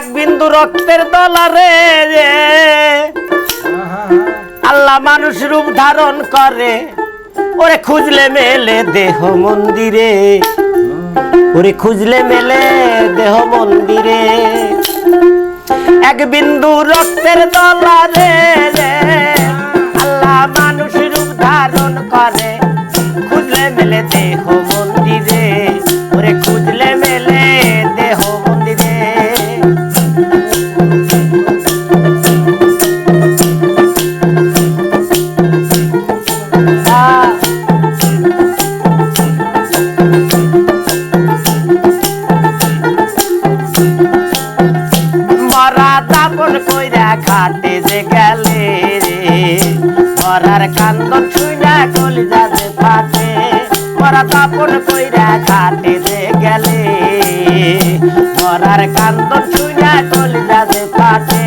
এক বিন্দু রক্তের দলারে আল্লাহ মানুষ রূপ ধারণ করে। ওরে খুঁজলে মেলে দেহ মন্দিরে। ওরে খুঁজলে মেলে দেহ মন্দিরে। এক বিন্দু রক্তের দলারে রে দাপন কইরা খাটে যে গেলে রে। মরার কান্দন ছুঁড়া গলি যাতে ফাটে মরা দাপন কইরা খাটে যে গেলে মরার কান্দন ছুঁড়া গলি যাতে ফাটে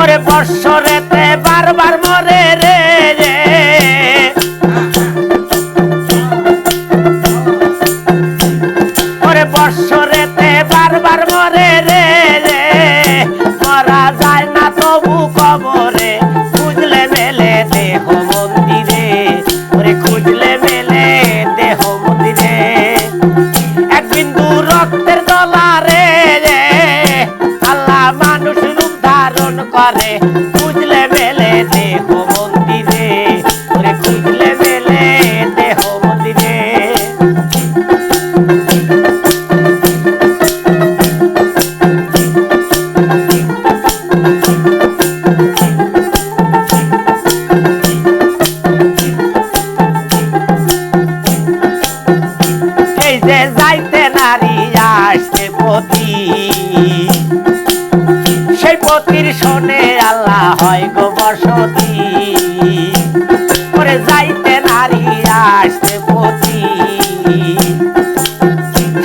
ওরে বৎসরেতে বারবার মরে রে রে। ওরে বৎসরেতে বারবার মরে রে। ধারণ করে, খুঁজলে মেলে দেহ মন্দিরে। ওরে খুঁজলে মেলে দেহ মন্দিরে। এই যে যাইতে নারী আসছে পতি পতির শোনে আল্লাহ হয় গো বসতি। করে যাইতে নারী আসতে পতি।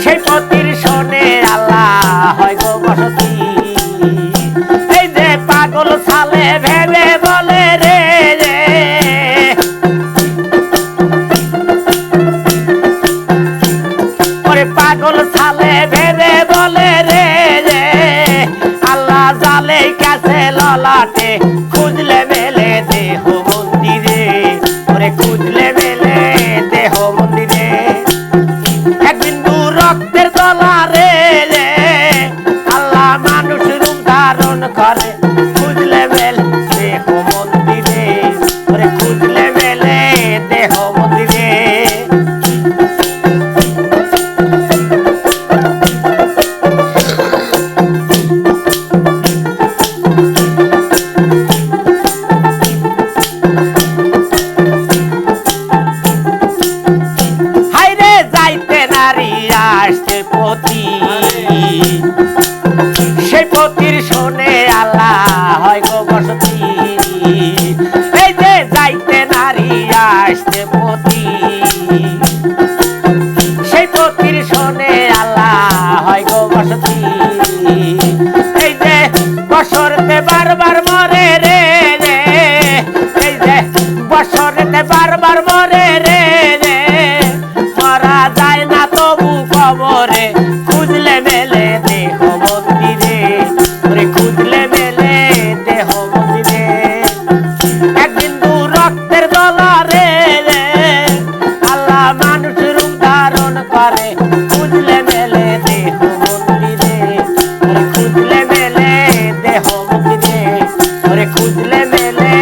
সেই পতির ললাটে খুঁজলে মেলে দেহ মন্দিরে। ওরে খুঁজলে বারবার মরে রে রে। এই যে বছরতে বারবার মরে রে রে। মরা যায় না তবু কবরে, খুঁজলে মেলে দেহ মন্দিরে। ওরে খুঁজলে মেলে দেহ মন্দিরে। এক বিন্দু রক্তের দলারে রে। আল্লাহ মানুষ রূপ ধারণ করে। মেলে মেলে